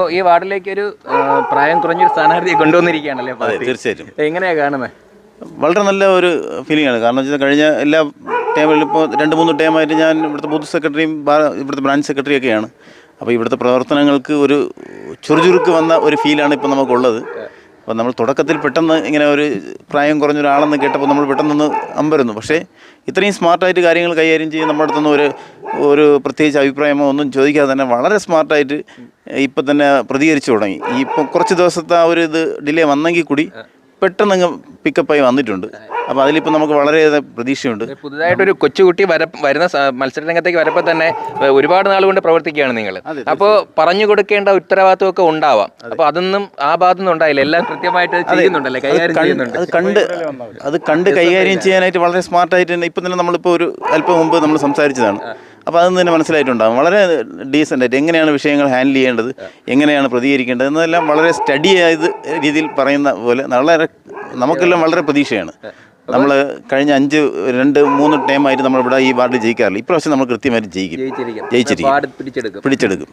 അപ്പോൾ ഈ വാർഡിലേക്ക് ഒരു പ്രായം കുറഞ്ഞൊരു സ്ഥാനാർത്ഥിയെ കൊണ്ടുവന്നിരിക്കുകയാണല്ലേ? തീർച്ചയായിട്ടും. എങ്ങനെയാ കാണുന്നത് വളരെ നല്ല ഒരു ഫീലിംഗ് ആണ്. കാരണം വെച്ചാൽ കഴിഞ്ഞ എല്ലാ ടൈമിലും ഇപ്പോൾ രണ്ട് മൂന്ന് ടൈമായിട്ട് ഞാൻ ഇവിടുത്തെ ബൂത്ത് സെക്രട്ടറിയും ഇവിടുത്തെ ബ്രാഞ്ച് സെക്രട്ടറിയൊക്കെയാണ് അപ്പോൾ ഇവിടുത്തെ പ്രവർത്തനങ്ങൾക്ക് ഒരു ചുറുചുറുക്ക് വന്ന ഒരു ഫീലാണ് ഇപ്പോൾ നമുക്കുള്ളത്. അപ്പോൾ നമ്മൾ തുടക്കത്തിൽ പെട്ടെന്ന് ഇങ്ങനെ ഒരു പ്രായം കുറഞ്ഞ ഒരാളെന്ന് കേട്ടപ്പോൾ നമ്മൾ പെട്ടെന്നൊന്ന് അമ്പരുന്നു. പക്ഷേ ഇത്രയും സ്മാർട്ടായിട്ട് കാര്യങ്ങൾ കൈകാര്യം ചെയ്യുന്ന നമ്മുടെ അടുത്തുനിന്ന് ഒരു ഒരു പ്രത്യേകിച്ച് അഭിപ്രായമോ ഒന്നും ചോദിക്കാതെ തന്നെ വളരെ സ്മാർട്ടായിട്ട് ഇപ്പം തന്നെ പ്രതികരിച്ചു തുടങ്ങി. ഈ ഇപ്പം കുറച്ച് ദിവസത്തെ ആ ഒരു ഇത് ഡിലേ വന്നെങ്കിൽ കൂടി പെട്ടെന്ന് അങ്ങ് പിക്കപ്പായി വന്നിട്ടുണ്ട്. അപ്പോൾ അതിലിപ്പോൾ നമുക്ക് വളരെയേറെ പ്രതീക്ഷയുണ്ട്. പുതുതായിട്ടൊരു കൊച്ചുകുട്ടി വര വരുന്ന മത്സര രംഗത്തേക്ക് വരപ്പോൾ തന്നെ ഒരുപാട് നാൾ കൊണ്ട് പ്രവർത്തിക്കുകയാണ് നിങ്ങൾ. അപ്പോൾ പറഞ്ഞു കൊടുക്കേണ്ട ഉത്തരവാദിത്വമൊക്കെ ഉണ്ടാവാം. അപ്പോൾ അതൊന്നും ആ ഭാഗത്തുനിന്ന് ഉണ്ടായില്ല. എല്ലാം കൃത്യമായിട്ട് ചെയ്യുന്നുണ്ടല്ലേ? കൈകാര്യം ചെയ്യുന്നുണ്ട്. അത് കണ്ട് അത് കണ്ട് കൈകാര്യം ചെയ്യാനായിട്ട് വളരെ സ്മാർട്ടായിട്ട് തന്നെ ഇപ്പം തന്നെ നമ്മളിപ്പോൾ ഒരു അല്പം മുമ്പ് നമ്മൾ സംസാരിച്ചതാണ്. അപ്പോൾ അതൊന്നും തന്നെ മനസ്സിലായിട്ടുണ്ടാകും വളരെ ഡീസന്റ് ആയിട്ട് എങ്ങനെയാണ് വിഷയങ്ങൾ ഹാൻഡിൽ ചെയ്യേണ്ടത് എങ്ങനെയാണ് പ്രതികരിക്കേണ്ടത് എന്നതെല്ലാം വളരെ സ്റ്റഡി ആയത് രീതിയിൽ പറയുന്ന പോലെ വളരെ നമുക്കെല്ലാം വളരെ പ്രതീക്ഷയാണ്. നമ്മൾ കഴിഞ്ഞ അഞ്ച് രണ്ട് മൂന്ന് ടൈം ആയിട്ട് നമ്മൾ ഇവിടെ ഈ വാർഡിൽ ജയിക്കാറില്ല. ഇപ്രാവശ്യം നമ്മൾ കൃത്യമായിട്ട് ജയിക്കും. ജയിച്ചിരിക്കും. പിടിച്ചെടുക്കും. പിടിച്ചെടുക്കും.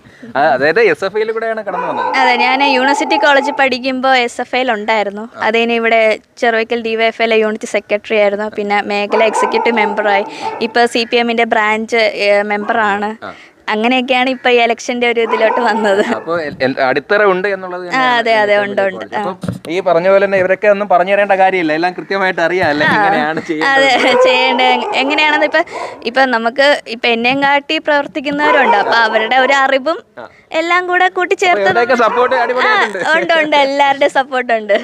അതായത് എസ് എഫ് ഐയിൽ കടന്നു വന്നത്. അതെ ഞാൻ യൂണിവേഴ്സിറ്റി കോളേജിൽ പഠിക്കുമ്പോൾ എസ് എഫ് ഐയിൽ ഉണ്ടായിരുന്നു. അതിന് ഇവിടെ Cheruvaykkal D Y F unit secretary ആയിരുന്നു. പിന്നെ മേഖല എക്സിക്യൂട്ടീവ് മെമ്പറായി ഇപ്പോൾ സി പി എമ്മിന്റെ ബ്രാഞ്ച് മെമ്പറാണ് അങ്ങനെയൊക്കെയാണ് ഇപ്പൊ ഈ ഇലക്ഷന്റെ ഒരു ഇതിലോട്ട് വന്നത്. അടിത്തറ ഉണ്ട് എന്നുള്ളത് അതെ, അതെ, ഉണ്ട്, ഉണ്ട്. ഈ പറഞ്ഞ പോലെ തന്നെ ഇവരൊക്കെ ഒന്നും പറഞ്ഞു തരേണ്ട കാര്യമില്ല. എല്ലാം കൃത്യമായിട്ട് അറിയാം അതെ ചെയ്യേണ്ട എങ്ങനെയാണെന്ന് ഇപ്പൊ ഇപ്പൊ നമുക്ക് ഇപ്പൊ എന്നെയും കാട്ടി പ്രവർത്തിക്കുന്നവരുണ്ട്. അപ്പൊ അവരുടെ ഒരു അറിവും എല്ലാം കൂടെ കൂട്ടിച്ചേർത്ത് ഉണ്ട് ഉണ്ട്. എല്ലാവരുടെയും സപ്പോർട്ട് ഉണ്ട്?